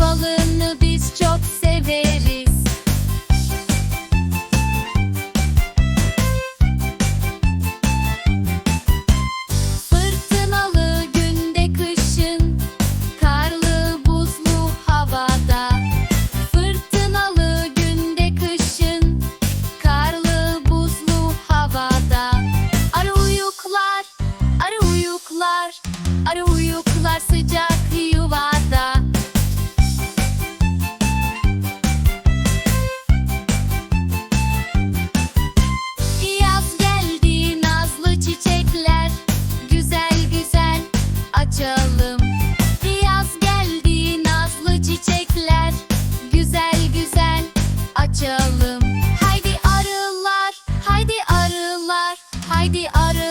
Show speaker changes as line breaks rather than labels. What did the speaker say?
balını biz çok severiz. Fırtınalı günde kışın Karlı buzlu havada. Fırtınalı günde kışın Karlı buzlu havada. Arı uyuklar, arı uyuklar, arı uyuklar. Haydi arı.